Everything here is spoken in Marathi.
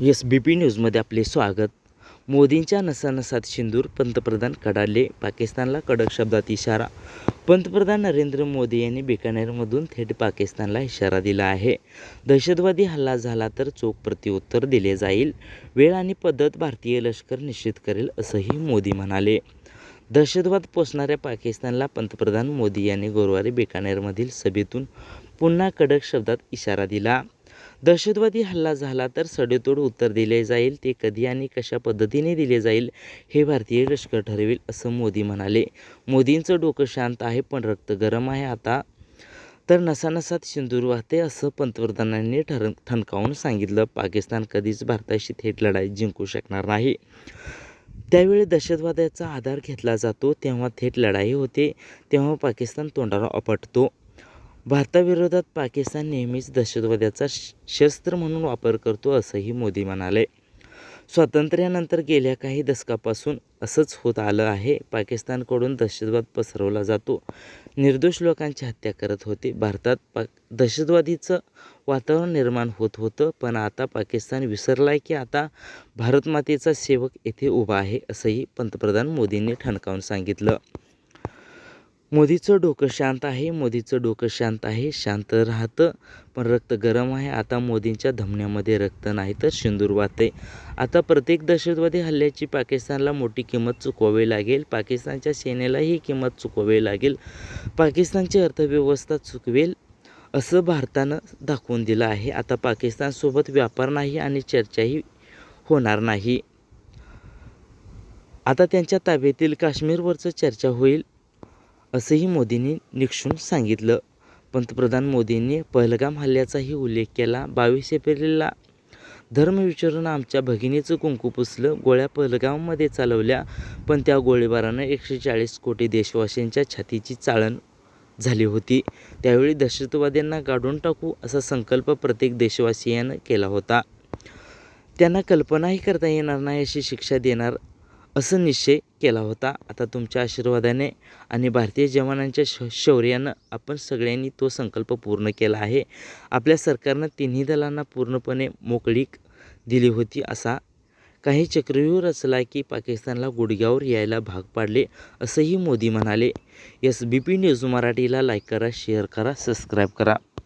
एस बी पी न्यूजमध्ये आपले स्वागत. मोदींच्या नसानसात सिंदूर पंतप्रधान कडाले पाकिस्तानला कडक शब्दात इशारा. पंतप्रधान नरेंद्र मोदी यांनी बिकानेरमधून थेट पाकिस्तानला इशारा दिला आहे. दहशतवादी हल्ला झाला तर चोख प्रत्युत्तर दिले जाईल. वेळ आणि पद्धत भारतीय लष्कर निश्चित करेल असंही मोदी म्हणाले. दहशतवाद पोचणाऱ्या पाकिस्तानला पंतप्रधान मोदी यांनी गुरुवारी बिकानेरमधील सभेतून पुन्हा कडक शब्दात इशारा दिला. दहशतवादी हल्ला झाला तर सडेतोड उत्तर दिले जाईल ते कधी आणि कशा पद्धतीने दिले जाईल हे भारतीय लष्कर ठरवेल असं मोदी म्हणाले. मोदींचं डोकं शांत आहे पण रक्त गरम आहे आता. तर नसानसात सिंदूर वाहते असं पंतप्रधानांनी ठर ठणकावून सांगितलं. पाकिस्तान कधीच भारताशी थेट लढाई जिंकू शकणार नाही. त्यावेळी दहशतवादाचा आधार घेतला जातो तेव्हा थेट लढाई होते तेव्हा पाकिस्तान तोंडाला अपटतो भारताविरोधात पाकिस्तान नेहमीच दहशतवादाचा श शस्त्र म्हणून वापर करतो असंही मोदी म्हणाले. स्वातंत्र्यानंतर गेल्या काही दशकापासून असंच होत आलं आहे. पाकिस्तानकडून दहशतवाद पसरवला जातो. निर्दोष लोकांची हत्या करत होते. भारतात पा दहशतवादीचं वातावरण निर्माण होत होतं पण आता पाकिस्तान विसरला आहे की आता भारतमातेचा सेवक येथे उभा आहे असंही पंतप्रधान मोदींनी ठणकावून सांगितलं. मोदीचं डोकं शांत आहे मोदीचं डोकं शांत आहे शांत राहतं. पण रक्त गरम आहे आता मोदींच्या धमन्यामध्ये रक्त नाही तर सिंदूर वाहते आता प्रत्येक दहशतवादी हल्ल्याची पाकिस्तानला मोठी किंमत चुकवावी लागेल. पाकिस्तानच्या सेनेलाही ही किंमत चुकवावी लागेल. पाकिस्तानची अर्थव्यवस्था चुकवेल असं भारतानं दाखवून दिलं आहे. आता पाकिस्तानसोबत व्यापार नाही आणि चर्चाही होणार नाही. आता त्यांच्या ताब्यातील काश्मीरवरचं चर्चा होईल. असंही मोदींनी निक्षून सांगितलं. पंतप्रधान मोदींनी पहलगाम हल्ल्याचाही उल्लेख केला. बावीस एप्रिलला धर्मविचारानं आमच्या भगिनीचं कुंकू पुसलं. गोळ्या पहलगाममध्ये चालवल्या. पण त्या गोळीबारानं एकशे चाळीस कोटी देशवासियांच्या छातीची चाळण झाली होती. त्यावेळी दहशतवाद्यांना काढून टाकू असा संकल्प प्रत्येक देशवासियानं केला होता. त्यांना कल्पनाही करता येणार नाही अशी शिक्षा देणार असं निश्चय केला होता. आता तुमच्या आशीर्वादाने आणि भारतीय जवानांच्या श शौर्यानं आपण सगळ्यांनी तो संकल्प पूर्ण केला आहे. आपल्या सरकारनं तिन्ही दलांना पूर्णपणे मोकळीक दिली होती असा काही चक्रव्यूह रचला की पाकिस्तानला गुडघ्यावर यायला भाग पाडले असंही मोदी म्हणाले. एस बी पी न्यूज मराठीला लाईक करा शेअर करा सबस्क्राईब करा.